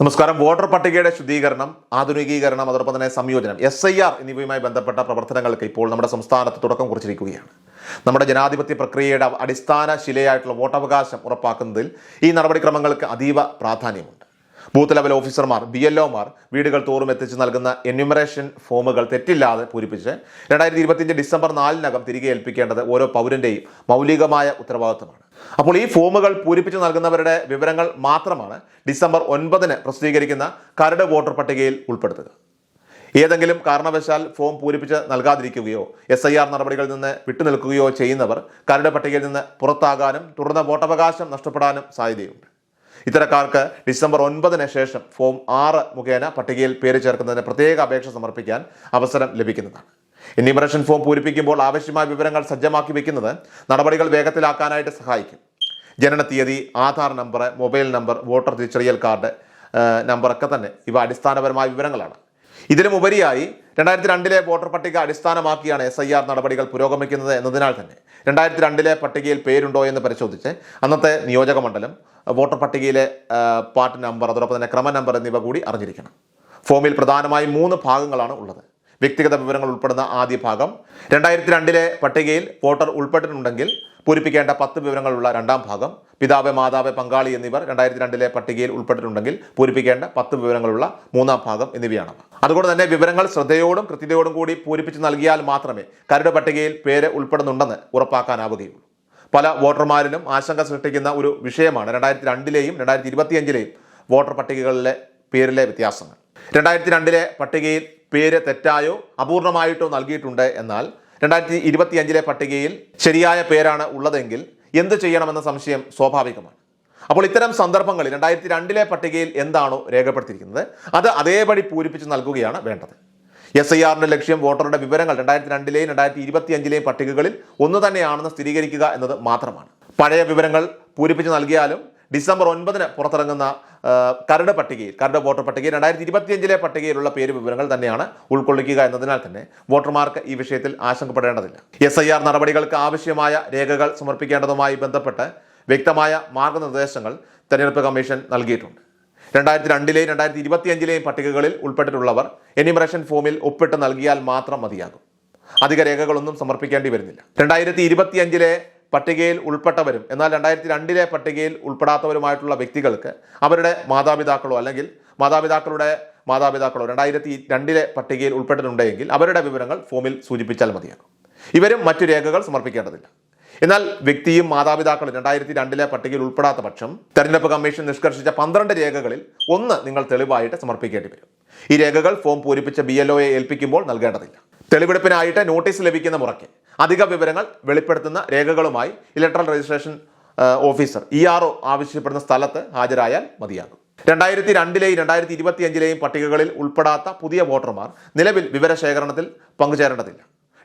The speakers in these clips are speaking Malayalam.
നമസ്കാരം. വോട്ടർ പട്ടികയുടെ ശുദ്ധീകരണം ആധുനികീകരണം അതോടൊപ്പം തന്നെ സംയോജനം എസ് ഐ ആർ എന്നിവയുമായി ബന്ധപ്പെട്ട പ്രവർത്തനങ്ങൾക്ക് ഇപ്പോൾ നമ്മുടെ സംസ്ഥാനത്ത് തുടക്കം കുറിച്ചിരിക്കുകയാണ്. നമ്മുടെ ജനാധിപത്യ പ്രക്രിയയുടെ അടിസ്ഥാന ശിലയായിട്ടുള്ള വോട്ടവകാശം ഉറപ്പാക്കുന്നതിൽ ഈ നടപടിക്രമങ്ങൾക്ക് അതീവ പ്രാധാന്യമുണ്ട്. ബൂത്ത് ലെവൽ ഓഫീസർമാർ ബി എൽ ഒമാർ വീടുകൾ തോറും എത്തിച്ച് നൽകുന്ന എന്യൂമറേഷൻ ഫോമുകൾ തെറ്റില്ലാതെ പൂരിപ്പിച്ച് രണ്ടായിരത്തി ഇരുപത്തിയഞ്ച് ഡിസംബർ നാലിനകം തിരികെ ഏൽപ്പിക്കേണ്ടത് ഓരോ പൗരന്റെയും മൗലികമായ ഉത്തരവാദിത്തമാണ്. അപ്പോൾ ഈ ഫോമുകൾ പൂരിപ്പിച്ച് നൽകുന്നവരുടെ വിവരങ്ങൾ മാത്രമാണ് ഡിസംബർ ഒൻപതിന് പ്രസിദ്ധീകരിക്കുന്ന കരട് വോട്ടർ പട്ടികയിൽ ഉൾപ്പെടുത്തുക. ഏതെങ്കിലും കാരണവശാൽ ഫോം പൂരിപ്പിച്ച് നൽകാതിരിക്കുകയോ എസ് ഐ ആർ നടപടികളിൽ നിന്ന് വിട്ടുനിൽക്കുകയോ ചെയ്യുന്നവർ കരട് പട്ടികയിൽ നിന്ന് പുറത്താകാനും തുടർന്ന് വോട്ടവകാശം നഷ്ടപ്പെടാനും സാധ്യതയുണ്ട്. ഇത്തരക്കാർക്ക് ഡിസംബർ ഒൻപതിന് ശേഷം ഫോം ആറ് മുഖേന പട്ടികയിൽ പേര് ചേർക്കുന്നതിന് പ്രത്യേക അപേക്ഷ സമർപ്പിക്കാൻ അവസരം ലഭിക്കുന്നതാണ്. എന്യൂമറേഷൻ ഫോം പൂരിപ്പിക്കുമ്പോൾ ആവശ്യമായ വിവരങ്ങൾ സജ്ജമാക്കി വെക്കുന്നത് നടപടികൾ വേഗത്തിലാക്കാനായിട്ട് സഹായിക്കും. ജനന തീയതി Aadhaar number mobile number voter തിരിച്ചറിയൽ കാർഡ് നമ്പറൊക്കെ തന്നെ ഇവ അടിസ്ഥാനപരമായ വിവരങ്ങളാണ്. ഇതിനുമുപരിയായി രണ്ടായിരത്തി രണ്ടിലെ വോട്ടർ പട്ടിക അടിസ്ഥാനമാക്കിയാണ് എസ് ഐ ആർ നടപടികൾ പുരോഗമിക്കുന്നത് എന്നതിനാൽ തന്നെ രണ്ടായിരത്തി രണ്ടിലെ പട്ടികയിൽ പേരുണ്ടോ എന്ന് പരിശോധിച്ച് അന്നത്തെ നിയോജക മണ്ഡലം വോട്ടർ പട്ടികയിലെ പാർട്ട് നമ്പർ അതോടൊപ്പം തന്നെ ക്രമ നമ്പർ എന്നിവ കൂടി അറിഞ്ഞിരിക്കണം. ഫോമിൽ പ്രധാനമായും മൂന്ന് ഭാഗങ്ങളാണ് ഉള്ളത്. വ്യക്തിഗത വിവരങ്ങൾ ഉൾപ്പെടുന്ന ആദ്യ ഭാഗം രണ്ടായിരത്തി രണ്ടിലെ പട്ടികയിൽ വോട്ടർ ഉൾപ്പെട്ടിട്ടുണ്ടെങ്കിൽ പൂരിപ്പിക്കേണ്ട പത്ത് വിവരങ്ങളുള്ള രണ്ടാം ഭാഗം പിതാവ് മാതാവ് പങ്കാളി എന്നിവർ രണ്ടായിരത്തി രണ്ടിലെ പട്ടികയിൽ ഉൾപ്പെട്ടിട്ടുണ്ടെങ്കിൽ പൂരിപ്പിക്കേണ്ട പത്ത് വിവരങ്ങളുള്ള മൂന്നാം ഭാഗം എന്നിവയാണ്. അതുകൊണ്ട് തന്നെ വിവരങ്ങൾ ശ്രദ്ധയോടും കൃത്യതയോടും കൂടി പൂരിപ്പിച്ച് നൽകിയാൽ മാത്രമേ കരട് പട്ടികയിൽ പേര് ഉൾപ്പെടുന്നുണ്ടെന്ന് ഉറപ്പാക്കാനാവുകയുള്ളൂ. പല വോട്ടർമാരിലും ആശങ്ക സൃഷ്ടിക്കുന്ന ഒരു വിഷയമാണ് രണ്ടായിരത്തി രണ്ടിലെയും രണ്ടായിരത്തി ഇരുപത്തിയഞ്ചിലെയും വോട്ടർ പട്ടികകളിലെ പേരിലെ വ്യത്യാസങ്ങൾ. രണ്ടായിരത്തി രണ്ടിലെ പട്ടികയിൽ പേര് തെറ്റായോ അപൂർണമായിട്ടോ നൽകിയിട്ടുണ്ട് എന്നാൽ രണ്ടായിരത്തി ഇരുപത്തിയഞ്ചിലെ പട്ടികയിൽ ശരിയായ പേരാണ് ഉള്ളതെങ്കിൽ എന്ത് ചെയ്യണമെന്ന സംശയം സ്വാഭാവികമാണ്. അപ്പോൾ ഇത്തരം സന്ദർഭങ്ങളിൽ രണ്ടായിരത്തി രണ്ടിലെ പട്ടികയിൽ എന്താണോ രേഖപ്പെടുത്തിയിരിക്കുന്നത് അത് അതേപടി പൂരിപ്പിച്ച് നൽകുകയാണ് വേണ്ടത്. എസ് ഐ ആറിന്റെ ലക്ഷ്യം വോട്ടറുടെ വിവരങ്ങൾ രണ്ടായിരത്തി രണ്ടിലെയും രണ്ടായിരത്തി ഇരുപത്തി അഞ്ചിലെയും പട്ടികകളിൽ ഒന്ന് തന്നെയാണെന്ന് സ്ഥിരീകരിക്കുക എന്നത് മാത്രമാണ്. പഴയ വിവരങ്ങൾ പൂരിപ്പിച്ച് നൽകിയാലും ഡിസംബർ ഒൻപതിന് പുറത്തിറങ്ങുന്ന കരട് പട്ടികയിൽ കരട് വോട്ടർ പട്ടികയിൽ രണ്ടായിരത്തി ഇരുപത്തിയഞ്ചിലെ പട്ടികയിലുള്ള പേര് വിവരങ്ങൾ തന്നെയാണ് ഉൾക്കൊള്ളിക്കുക എന്നതിനാൽ തന്നെ വോട്ടർമാർക്ക് ഈ വിഷയത്തിൽ ആശങ്കപ്പെടേണ്ടതില്ല. എസ് ഐ ആർ നടപടികൾക്ക് ആവശ്യമായ രേഖകൾ സമർപ്പിക്കേണ്ടതുമായി ബന്ധപ്പെട്ട് വ്യക്തമായ മാർഗനിർദ്ദേശങ്ങൾ തെരഞ്ഞെടുപ്പ് കമ്മീഷൻ നൽകിയിട്ടുണ്ട്. രണ്ടായിരത്തി രണ്ടിലെയും രണ്ടായിരത്തി ഇരുപത്തിയഞ്ചിലെയും പട്ടികകളിൽ ഉൾപ്പെട്ടിട്ടുള്ളവർ എനിമറേഷൻ ഫോമിൽ ഒപ്പിട്ട് നൽകിയാൽ മാത്രം മതിയാകും. അധിക രേഖകളൊന്നും സമർപ്പിക്കേണ്ടി വരുന്നില്ല. രണ്ടായിരത്തി ഇരുപത്തിയഞ്ചിലെ പട്ടികയിൽ ഉൾപ്പെട്ടവരും എന്നാൽ രണ്ടായിരത്തി രണ്ടിലെ പട്ടികയിൽ ഉൾപ്പെടാത്തവരുമായിട്ടുള്ള വ്യക്തികൾക്ക് അവരുടെ മാതാപിതാക്കളോ അല്ലെങ്കിൽ മാതാപിതാക്കളുടെ മാതാപിതാക്കളോ രണ്ടായിരത്തി രണ്ടിലെ പട്ടികയിൽ ഉൾപ്പെട്ടിട്ടുണ്ടെങ്കിൽ അവരുടെ വിവരങ്ങൾ ഫോമിൽ സൂചിപ്പിച്ചാൽ മതിയാകും. ഇവരും മറ്റു രേഖകൾ സമർപ്പിക്കേണ്ടതില്ല. എന്നാൽ വ്യക്തിയും മാതാപിതാക്കളും രണ്ടായിരത്തി രണ്ടിലെ പട്ടികയിൽ ഉൾപ്പെടാത്ത പക്ഷം തെരഞ്ഞെടുപ്പ് കമ്മീഷൻ നിഷ്കർഷിച്ച പന്ത്രണ്ട് രേഖകളിൽ ഒന്ന് നിങ്ങൾ തെളിവായിട്ട് സമർപ്പിക്കേണ്ടി വരും. ഈ രേഖകൾ ഫോം പൂരിപ്പിച്ച ബി എൽ ഒയെ ഏൽപ്പിക്കുമ്പോൾ നൽകേണ്ടതില്ല. തെളിവെടുപ്പിനായിട്ട് നോട്ടീസ് ലഭിക്കുന്ന മുറയ്ക്ക് അധിക വിവരങ്ങൾ വെളിപ്പെടുത്തുന്ന രേഖകളുമായി electoral registration officer E R O ആവശ്യപ്പെടുന്ന സ്ഥലത്ത് ഹാജരായാൽ മതിയാകും. രണ്ടായിരത്തി രണ്ടിലെയും രണ്ടായിരത്തി ഇരുപത്തിയഞ്ചിലെയും പട്ടികകളിൽ ഉൾപ്പെടാത്ത പുതിയ വോട്ടർമാർ നിലവിൽ വിവരശേഖരണത്തിൽ പങ്കുചേരേണ്ടതില്ല.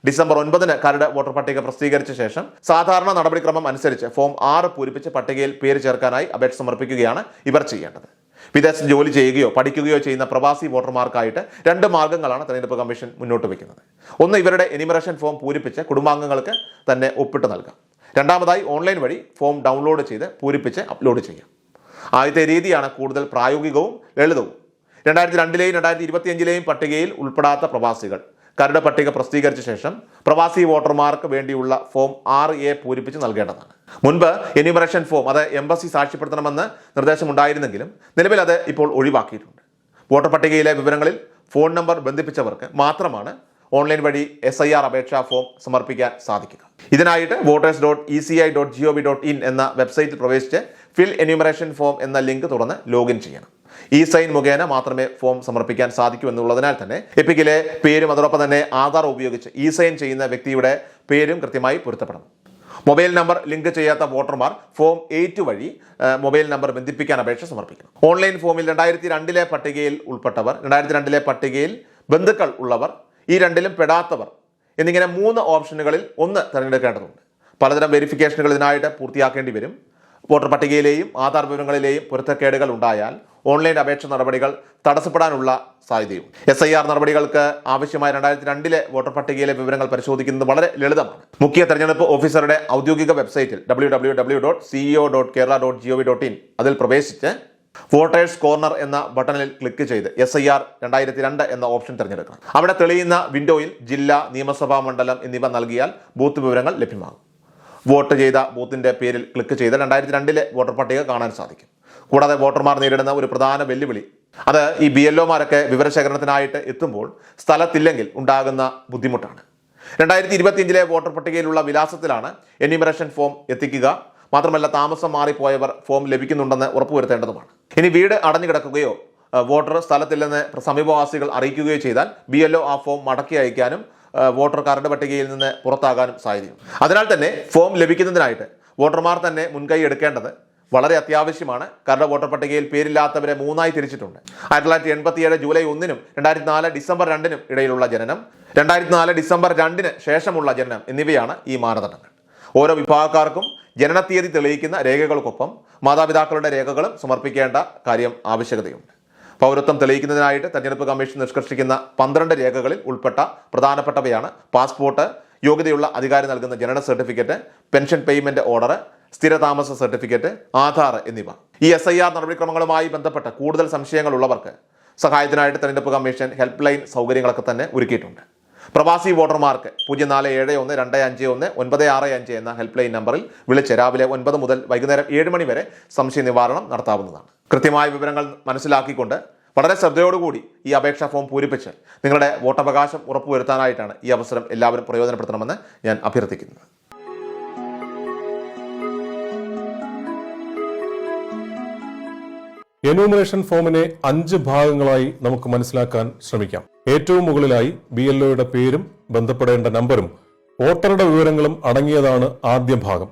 ഡിസംബർ ഒൻപതിന് കരട് വോട്ടർ പട്ടിക പ്രസിദ്ധീകരിച്ച ശേഷം സാധാരണ നടപടിക്രമം അനുസരിച്ച് ഫോം ആറ് പൂരിപ്പിച്ച് പട്ടികയിൽ പേര് ചേർക്കാനായി അപേക്ഷ സമർപ്പിക്കുകയാണ് ഇവർ ചെയ്യേണ്ടത്. വിദേശത്ത് ജോലി ചെയ്യുകയോ പഠിക്കുകയോ ചെയ്യുന്ന പ്രവാസി വോട്ടർമാർക്കായിട്ട് രണ്ട് മാർഗങ്ങളാണ് തെരഞ്ഞെടുപ്പ് കമ്മീഷൻ മുന്നോട്ട് വയ്ക്കുന്നത്. ഒന്ന് ഇവരുടെ എനിമറേഷൻ ഫോം പൂരിപ്പിച്ച് കുടുംബാംഗങ്ങൾക്ക് തന്നെ ഒപ്പിട്ട് നൽകാം. രണ്ടാമതായി ഓൺലൈൻ വഴി ഫോം ഡൗൺലോഡ് ചെയ്ത് പൂരിപ്പിച്ച് അപ്ലോഡ് ചെയ്യാം. ആദ്യത്തെ രീതിയാണ് കൂടുതൽ പ്രായോഗികവും ലളിതവും. രണ്ടായിരത്തി രണ്ടിലെയും രണ്ടായിരത്തി ഇരുപത്തിയഞ്ചിലെയും പട്ടികയിൽ ഉൾപ്പെടാത്ത പ്രവാസികൾ. കരട് പട്ടിക പ്രസിദ്ധീകരിച്ച ശേഷം പ്രവാസി വോട്ടർമാർക്ക് വേണ്ടിയുള്ള ഫോം ആറ് എ പൂരിപ്പിച്ച് നൽകേണ്ടതാണ്. മുൻപ് എന്യൂമറേഷൻ ഫോം അത് എംബസി സാക്ഷ്യപ്പെടുത്തണമെന്ന് നിർദ്ദേശമുണ്ടായിരുന്നെങ്കിലും നിലവിൽ അത് ഇപ്പോൾ ഒഴിവാക്കിയിട്ടുണ്ട്. വോട്ടർ പട്ടികയിലെ വിവരങ്ങളിൽ ഫോൺ നമ്പർ ബന്ധിപ്പിച്ചവർക്ക് മാത്രമാണ് ഓൺലൈൻ വഴി എസ് ഐ ആർ അപേക്ഷാ ഫോം സമർപ്പിക്കാൻ സാധിക്കുക. ഇതിനായിട്ട് voters dot E C I dot G O V dot in എന്ന വെബ്സൈറ്റിൽ പ്രവേശിച്ച് ഫിൽ എന്യൂമറേഷൻ ഫോം എന്ന ലിങ്ക് തുറന്ന് ലോഗിൻ ചെയ്യണം. ഇ സൈൻ മുഖേന മാത്രമേ ഫോം സമർപ്പിക്കാൻ സാധിക്കൂ എന്നുള്ളതിനാൽ തന്നെ എപ്പിക്കിലെ പേരും അതോടൊപ്പം തന്നെ ആധാർ ഉപയോഗിച്ച് ഇ സൈൻ ചെയ്യുന്ന വ്യക്തിയുടെ പേരും കൃത്യമായി പൊരുത്തപ്പെടണം. മൊബൈൽ നമ്പർ ലിങ്ക് ചെയ്യാത്ത വോട്ടർമാർ ഫോം എയ്റ്റ് വഴി മൊബൈൽ നമ്പർ ബന്ധിപ്പിക്കാൻ അപേക്ഷ സമർപ്പിക്കണം. ഓൺലൈൻ ഫോമിൽ രണ്ടായിരത്തി രണ്ടിലെ പട്ടികയിൽ ഉൾപ്പെട്ടവർ രണ്ടായിരത്തി രണ്ടിലെ പട്ടികയിൽ ബന്ധുക്കൾ ഉള്ളവർ ഈ രണ്ടിലും പെടാത്തവർ എന്നിങ്ങനെ മൂന്ന് ഓപ്ഷനുകളിൽ ഒന്ന് തിരഞ്ഞെടുക്കേണ്ടതുണ്ട്. പലതരം വെരിഫിക്കേഷനുകൾ ഇതിനായിട്ട് പൂർത്തിയാക്കേണ്ടി വരും. വോട്ടർ പട്ടികയിലെയും ആധാർ വിവരങ്ങളിലെയും പൊരുത്തക്കേടുകൾ ഉണ്ടായാൽ ഓൺലൈൻ അപേക്ഷ നടപടികൾ തടസ്സപ്പെടാനുള്ള സാധ്യതയും. എസ് ഐ ആർ നടപടികൾക്ക് ആവശ്യമായ രണ്ടായിരത്തി രണ്ടിലെ വോട്ടർ പട്ടികയിലെ വിവരങ്ങൾ പരിശോധിക്കുന്നത് വളരെ ലളിതമാണ്. മുഖ്യ തെരഞ്ഞെടുപ്പ് ഓഫീസറുടെ ഔദ്യോഗിക വെബ്സൈറ്റിൽ W W W dot CEO dot Kerala dot G O V dot in അതിൽ പ്രവേശിച്ച് വോട്ടേഴ്സ് കോർണർ എന്ന ബട്ടണിൽ ക്ലിക്ക് ചെയ്ത് എസ് ഐ ആർ രണ്ടായിരത്തി രണ്ട് എന്ന ഓപ്ഷൻ തിരഞ്ഞെടുക്കണം. അവിടെ തെളിയുന്ന വിൻഡോയിൽ ജില്ല നിയമസഭാ മണ്ഡലം എന്നിവ നൽകിയാൽ ബൂത്ത് വിവരങ്ങൾ ലഭ്യമാകും. വോട്ട് ചെയ്ത ബൂത്തിന്റെ പേരിൽ ക്ലിക്ക് ചെയ്ത് രണ്ടായിരത്തി രണ്ടിലെ വോട്ടർ പട്ടിക കാണാൻ സാധിക്കും. കൂടാതെ വോട്ടർമാർ നേരിടുന്ന ഒരു പ്രധാന വെല്ലുവിളി. അത് ഈ ബി എൽഒമാരൊക്കെ വിവരശേഖരണത്തിനായിട്ട് എത്തുമ്പോൾ സ്ഥലത്തില്ലെങ്കിൽ ഉണ്ടാകുന്ന ബുദ്ധിമുട്ടാണ്. രണ്ടായിരത്തി ഇരുപത്തിയഞ്ചിലെ വോട്ടർ പട്ടികയിലുള്ള വിലാസത്തിലാണ് എന്യൂമറേഷൻ ഫോം എത്തിക്കുക. മാത്രമല്ല താമസം മാറിപ്പോയവർ ഫോം ലഭിക്കുന്നുണ്ടെന്ന് ഉറപ്പുവരുത്തേണ്ടതുമാണ്. ഇനി വീട് അടഞ്ഞു കിടക്കുകയോ വോട്ടർ സ്ഥലത്തില്ലെന്ന് സമീപവാസികൾ അറിയിക്കുകയോ ചെയ്താൽ ബി ആ ഫോം മടക്കി അയക്കാനും വോട്ടർ കാർഡ് പട്ടികയിൽ നിന്ന് പുറത്താകാനും സാധ്യതയുണ്ട്. അതിനാൽ തന്നെ ഫോം ലഭിക്കുന്നതിനായിട്ട് വോട്ടർമാർ തന്നെ മുൻകൈ എടുക്കേണ്ടത് വളരെ അത്യാവശ്യമാണ്. കാരണം വോട്ടർ പട്ടികയിൽ പേരില്ലാത്തവരെ മൂന്നായി തിരിച്ചിട്ടുണ്ട്. ആയിരത്തി തൊള്ളായിരത്തി എൺപത്തിയേഴ് ജൂലൈ ഒന്നിനും രണ്ടായിരത്തി നാല് ഡിസംബർ രണ്ടിനും ഇടയിലുള്ള ജനനം രണ്ടായിരത്തി നാല് ഡിസംബർ രണ്ടിന് ശേഷമുള്ള ജനനം എന്നിവയാണ് ഈ മാനദണ്ഡങ്ങൾ. ഓരോ വിഭാഗക്കാർക്കും ജനനത്തീയതി തെളിയിക്കുന്ന രേഖകൾക്കൊപ്പം മാതാപിതാക്കളുടെ രേഖകളും സമർപ്പിക്കേണ്ട കാര്യം ആവശ്യകതയുണ്ട്. പൗരത്വം തെളിയിക്കുന്നതിനായിട്ട് തെരഞ്ഞെടുപ്പ് കമ്മീഷൻ നിഷ്കർഷിക്കുന്ന പന്ത്രണ്ട് രേഖകളിൽ ഉൾപ്പെട്ട പ്രധാനപ്പെട്ടവയാണ് പാസ്പോർട്ട് യോഗ്യതയുള്ള അധികാരി നൽകുന്ന ജനന സർട്ടിഫിക്കറ്റ് പെൻഷൻ പേയ്മെന്റ് ഓർഡർ സ്ഥിരതാമസ സർട്ടിഫിക്കറ്റ് ആധാർ എന്നിവ. ഈ എസ് ഐ ആർ നടപടിക്രമങ്ങളുമായി ബന്ധപ്പെട്ട കൂടുതൽ സംശയങ്ങളുള്ളവർക്ക് സഹായത്തിനായിട്ട് തെരഞ്ഞെടുപ്പ് കമ്മീഷൻ ഹെൽപ്പ് ലൈൻ സൗകര്യങ്ങളൊക്കെ തന്നെ ഒരുക്കിയിട്ടുണ്ട്. പ്രവാസി വോട്ടർമാർക്ക് പൂജ്യം നാല് ഏഴ് ഒന്ന് രണ്ട് അഞ്ച് ഒന്ന് ഒൻപത് ആറ് അഞ്ച് എന്ന ഹെൽപ്പ് ലൈൻ നമ്പറിൽ വിളിച്ച് രാവിലെ ഒൻപത് മുതൽ വൈകുന്നേരം ഏഴ് മണി വരെ സംശയ നിവാരണം നടത്താവുന്നതാണ്. കൃത്യമായ വിവരങ്ങൾ മനസ്സിലാക്കിക്കൊണ്ട് വളരെ ശ്രദ്ധയോടുകൂടി ഈ അപേക്ഷാ ഫോം പൂരിപ്പിച്ച് നിങ്ങളുടെ വോട്ടവകാശം ഉറപ്പുവരുത്താനായിട്ടാണ് ഈ അവസരം എല്ലാവരും പ്രയോജനപ്പെടുത്തണമെന്ന് ഞാൻ അഭ്യർത്ഥിക്കുന്നത് എന്യൂമറേഷൻ ഫോമിനെ അഞ്ച് ഭാഗങ്ങളായി നമുക്ക് മനസ്സിലാക്കാൻ ശ്രമിക്കാം. ഏറ്റവും മുകളിലായി ബി എൽ ഒയുടെ പേരും ബന്ധപ്പെടേണ്ട നമ്പറും വോട്ടറുടെ വിവരങ്ങളും അടങ്ങിയതാണ് ആദ്യ ഭാഗം.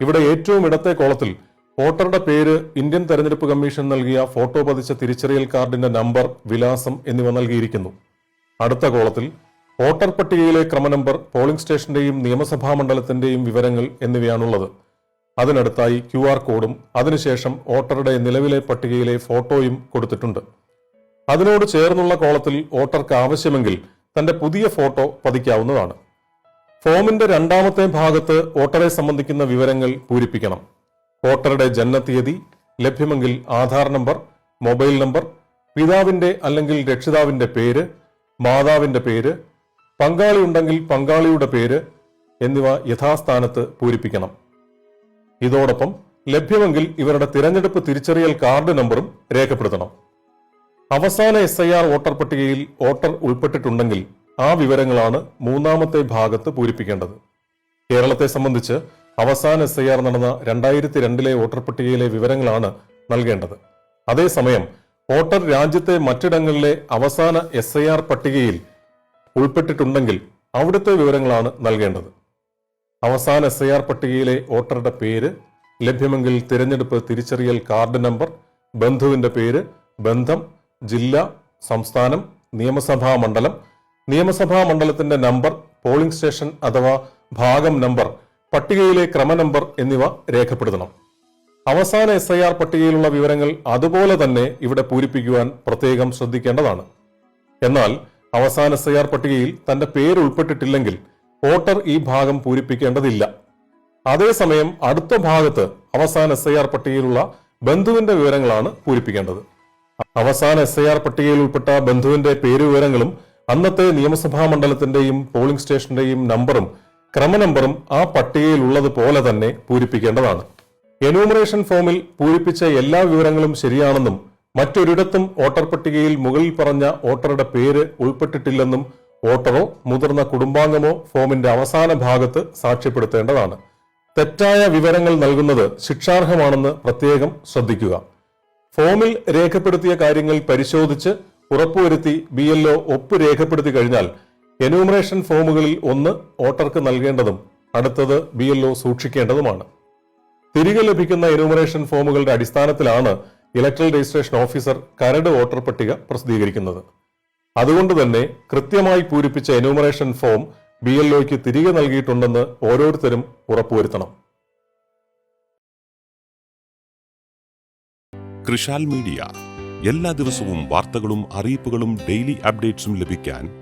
ഇവിടെ ഏറ്റവും ഇടത്തെ കോളത്തിൽ വോട്ടറുടെ പേര് ഇന്ത്യൻ തെരഞ്ഞെടുപ്പ് കമ്മീഷൻ നൽകിയ ഫോട്ടോ പതിച്ച തിരിച്ചറിയൽ കാർഡിന്റെ നമ്പർ വിലാസം എന്നിവ നൽകിയിരിക്കുന്നു. അടുത്ത കോളത്തിൽ വോട്ടർ പട്ടികയിലെ ക്രമനമ്പർ പോളിംഗ് സ്റ്റേഷന്റെയും നിയമസഭാ മണ്ഡലത്തിന്റെയും വിവരങ്ങൾ എന്നിവയാണുള്ളത്. അതിനടുത്തായി ക്യു ആർ കോഡും അതിനുശേഷം വോട്ടറുടെ നിലവിലെ പട്ടികയിലെ ഫോട്ടോയും കൊടുത്തിട്ടുണ്ട്. അതിനോട് ചേർന്നുള്ള കോളത്തിൽ വോട്ടർക്ക് ആവശ്യമെങ്കിൽ തന്റെ പുതിയ ഫോട്ടോ പതിക്കാവുന്നതാണ്. ഫോമിന്റെ രണ്ടാമത്തെ ഭാഗത്ത് വോട്ടറെ സംബന്ധിക്കുന്ന വിവരങ്ങൾ പൂരിപ്പിക്കണം. വോട്ടറുടെ ജനനത്തീയതി ലഭ്യമെങ്കിൽ ആധാർ നമ്പർ മൊബൈൽ നമ്പർ പിതാവിന്റെ അല്ലെങ്കിൽ രക്ഷിതാവിന്റെ പേര് മാതാവിന്റെ പേര് പങ്കാളി ഉണ്ടെങ്കിൽ പങ്കാളിയുടെ പേര് എന്നിവ യഥാസ്ഥാനത്ത് പൂരിപ്പിക്കണം. ഇതോടൊപ്പം ലഭ്യമെങ്കിൽ ഇവരുടെ തിരഞ്ഞെടുപ്പ് തിരിച്ചറിയൽ കാർഡ് നമ്പറും രേഖപ്പെടുത്തണം. അവസാന എസ് ഐ ആർ വോട്ടർ പട്ടികയിൽ വോട്ടർ ഉൾപ്പെട്ടിട്ടുണ്ടെങ്കിൽ ആ വിവരങ്ങളാണ് മൂന്നാമത്തെ ഭാഗത്ത് പൂരിപ്പിക്കേണ്ടത്. കേരളത്തെ സംബന്ധിച്ച് അവസാന എസ് ഐ ആർ നടന്ന രണ്ടായിരത്തി രണ്ടിലെ വോട്ടർ പട്ടികയിലെ വിവരങ്ങളാണ് നൽകേണ്ടത്. അതേസമയം വോട്ടർ രാജ്യത്തെ മറ്റിടങ്ങളിലെ അവസാന എസ് ഐ ആർ പട്ടികയിൽ ഉൾപ്പെട്ടിട്ടുണ്ടെങ്കിൽ അവിടുത്തെ വിവരങ്ങളാണ് നൽകേണ്ടത്. അവസാന എസ് ഐ ആർ പട്ടികയിലെ വോട്ടറുടെ പേര് ലഭ്യമെങ്കിൽ തിരഞ്ഞെടുപ്പ് തിരിച്ചറിയൽ കാർഡ് നമ്പർ ബന്ധുവിന്റെ പേര് ബന്ധം ജില്ല സംസ്ഥാനം നിയമസഭാ മണ്ഡലം നിയമസഭാ മണ്ഡലത്തിന്റെ നമ്പർ പോളിംഗ് സ്റ്റേഷൻ അഥവാ ഭാഗം നമ്പർ പട്ടികയിലെ ക്രമനമ്പർ എന്നിവ രേഖപ്പെടുത്തണം. അവസാന എസ് ഐ ആർ പട്ടികയിലുള്ള വിവരങ്ങൾ അതുപോലെ തന്നെ ഇവിടെ പൂരിപ്പിക്കുവാൻ പ്രത്യേകം ശ്രദ്ധിക്കേണ്ടതാണ്. എന്നാൽ അവസാന എസ് ഐ ആർ പട്ടികയിൽ തന്റെ പേര് ഉൾപ്പെട്ടിട്ടില്ലെങ്കിൽ വോട്ടർ ഈ ഭാഗം പൂരിപ്പിക്കേണ്ടതില്ല. അതേസമയം അടുത്ത ഭാഗത്ത് അവസാന എസ് ഐ ആർ പട്ടികയിലുള്ള ബന്ധുവിന്റെ വിവരങ്ങളാണ് പൂരിപ്പിക്കേണ്ടത്. അവസാന എസ് ഐ ആർ പട്ടികയിൽ ഉൾപ്പെട്ട ബന്ധുവിന്റെ പേര് വിവരങ്ങളും അന്നത്തെ നിയമസഭാ മണ്ഡലത്തിന്റെയും പോളിംഗ് സ്റ്റേഷന്റെയും നമ്പറും ക്രമനമ്പറും ആ പട്ടികയിൽ ഉള്ളതുപോലെ തന്നെ പൂരിപ്പിക്കേണ്ടതാണ്. എന്യൂമറേഷൻ ഫോമിൽ പൂരിപ്പിച്ച എല്ലാ വിവരങ്ങളും ശരിയാണെന്നും മറ്റൊരിടത്തും വോട്ടർ പട്ടികയിൽ മുകളിൽ പറഞ്ഞ വോട്ടറുടെ പേര് ഉൾപ്പെട്ടിട്ടില്ലെന്നും വോട്ടറോ മുതിർന്ന കുടുംബാംഗമോ ഫോമിന്റെ അവസാന ഭാഗത്ത് സാക്ഷ്യപ്പെടുത്തേണ്ടതാണ്. തെറ്റായ വിവരങ്ങൾ നൽകുന്നത് ശിക്ഷാർഹമാണെന്ന് പ്രത്യേകം ശ്രദ്ധിക്കുക. ഫോമിൽ രേഖപ്പെടുത്തിയ കാര്യങ്ങൾ പരിശോധിച്ച് ഉറപ്പുവരുത്തി ബി എൽ ഒപ്പ് രേഖപ്പെടുത്തി കഴിഞ്ഞാൽ എന്യൂമറേഷൻ ഫോമുകളിൽ ഒന്ന് വോട്ടർക്ക് നൽകേണ്ടതും അടുത്തത് ബി എൽ സൂക്ഷിക്കേണ്ടതുമാണ്. തിരികെ ലഭിക്കുന്ന എന്യൂമറേഷൻ ഫോമുകളുടെ അടിസ്ഥാനത്തിലാണ് ഇലക്ട്രൽ രജിസ്ട്രേഷൻ ഓഫീസർ കരട് വോട്ടർ പട്ടിക പ്രസിദ്ധീകരിക്കുന്നത്. അതുകൊണ്ട് തന്നെ കൃത്യമായി പൂരിപ്പിച്ച എന്യൂമറേഷൻ ഫോം ബി എൽ തിരികെ നൽകിയിട്ടുണ്ടെന്ന് ഓരോരുത്തരും ഉറപ്പുവരുത്തണം. കൃഷാൽ മീഡിയ. എല്ലാ ദിവസവും വാർത്തകളും അറിയിപ്പുകളും ഡെയിലി അപ്ഡേറ്റ്സും ലഭിക്കാൻ